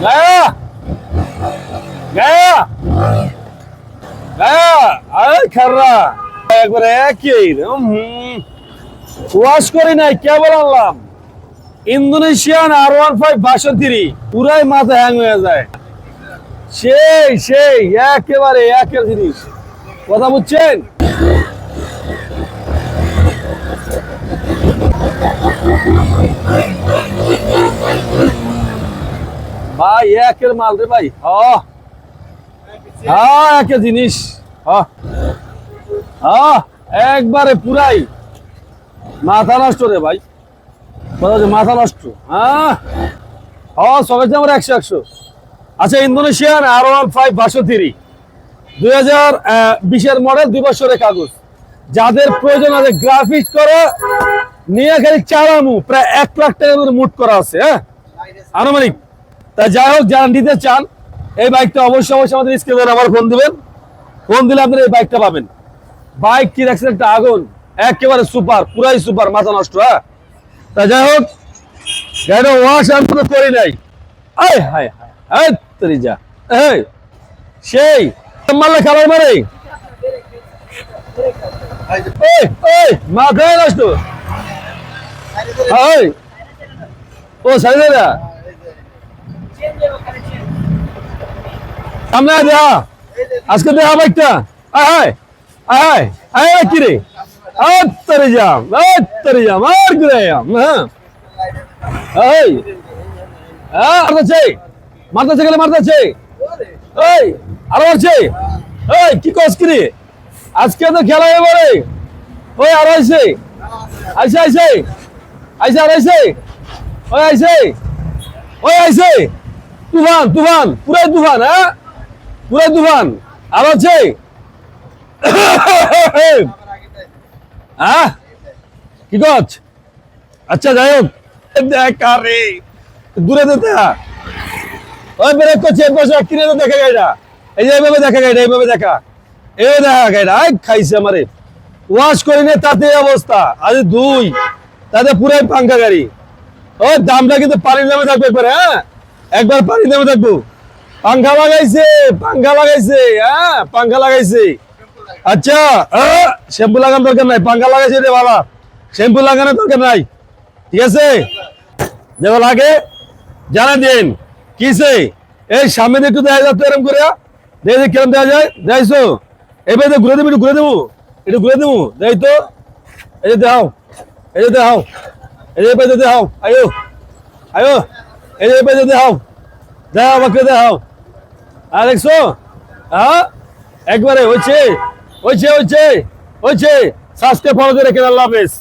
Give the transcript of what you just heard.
গায়া গায়া গায়া আরে খাররা একবারে একই ওয়াশ করি নাই কেবল আনলাম ইন্দোনেশিয়ান আর ওয়ান ফাইভ ভাষণ পুরাই মাথা হ্যাং হয়ে যায় সেই সেই একেবারে একের জিনিস কথা বুঝছেন ভাই একের মাল রে ভাই। হ্যাঁ একের জিনিস হ্যাঁ একবারে পুরাই। মাথা নষ্ট রে ভাই। মাথা নষ্ট। হ্যাঁ? হ, সবাই আমার একশো একশো। আচ্ছা ইন্দোনেশিয়ান আর ওয়ান ফাইভ বাসো থ্রি দুই হাজার বিশের মডেল, দুই বছরের কাগজ। যাদের প্রয়োজন আছে গ্রাফিক্স করে, নিয়ে খালি চালামু। প্রায় এক লাখ টাকা মুট করা আছে হ্যাঁ? আনুমানিক। তা যাই হোক, যারা নিতে চান, এই বাইকটা অবশ্যই অবশ্যই আমাদের স্ক্রিনে নাম্বার ফোন দিবেন। ফোন দিলে আপনারা এই বাইকটা পাবেন। বাইক কি রাখছেন একটা আগুন। একেবারে সুপার পুরাই সুপার মাথা নষ্ট হ্যাঁ? তা যাই হোক ওয়াশ আমি করি নাই। মাথায় নষ্ট। ও সারি দাদা সামনে আয় দেখা আজকে দেখা বাইকটা। আয় আয় আয় আয় আয় কি রে আত্তরে যাম আত্তরে যাম আর ঘুরে যাম হ্যাঁ। এই হ্যাঁ মারতেছে। মারতেছে গেলে মারতেছে। এই, আরও আছে এই, কি কস কি আজকে তো খেলা এবারে ওই, আরও আইছে। আইছে আইছে। আইছে, আর ওই, আইছে। ওই, আইছে। তুফান তুফান, পুরাই তুফান হ্যাঁ? পুরাই তুফান। আর আছে? হ্যাঁ? কি কচ আচ্ছা যাই হোক। দেখা দূরে তো দেখা ওই করছে কিনে দেখা এইভাবে দেখা এইভাবে দেখা। দেখা খাইছে আমারে। ওয়াশ তাতে অবস্থা। দুই, তাতে পুরাই পাঙ্কা গাড়ি। ওই দামটা কিন্তু পানির নামে থাকবে একবার হ্যাঁ? একবার পানির দামে থাকব। পাঙ্খা লাগাইছে পাঙ্খা লাগাইছে হ্যাঁ পাঙ্খা লাগাইছে। আচ্ছা শ্যাম্পু লাগানোর দরকার নাই, পাঙ্খা লাগাইছে রে বাবা। শ্যাম্পু লাগানোর দরকার নাই, ঠিক আছে? যেমন লাগে জানা দিন কিসে এই সামনে একটু দেখা যাচ্ছে এরকম করে দেখে কিরম দেখা যায়। দেখছ এবার ঘুরে দেবো, একটু ঘুরে দেবো, একটু ঘুরে দেবো। দেখ তো। এই যে দেখাও, এই যে দেখাও, এই যে দেখাও। আয়ো আয়ো। এই যে দেখাও দেখাও আমাকে, দেখাও। আর দেখছ? হ্যাঁ একবারে হয়েছে হয়েছে হয়েছে হয়েছে সাবস্ক্রাইব ফলো করে রেখে আল্লাহ হাফেজ।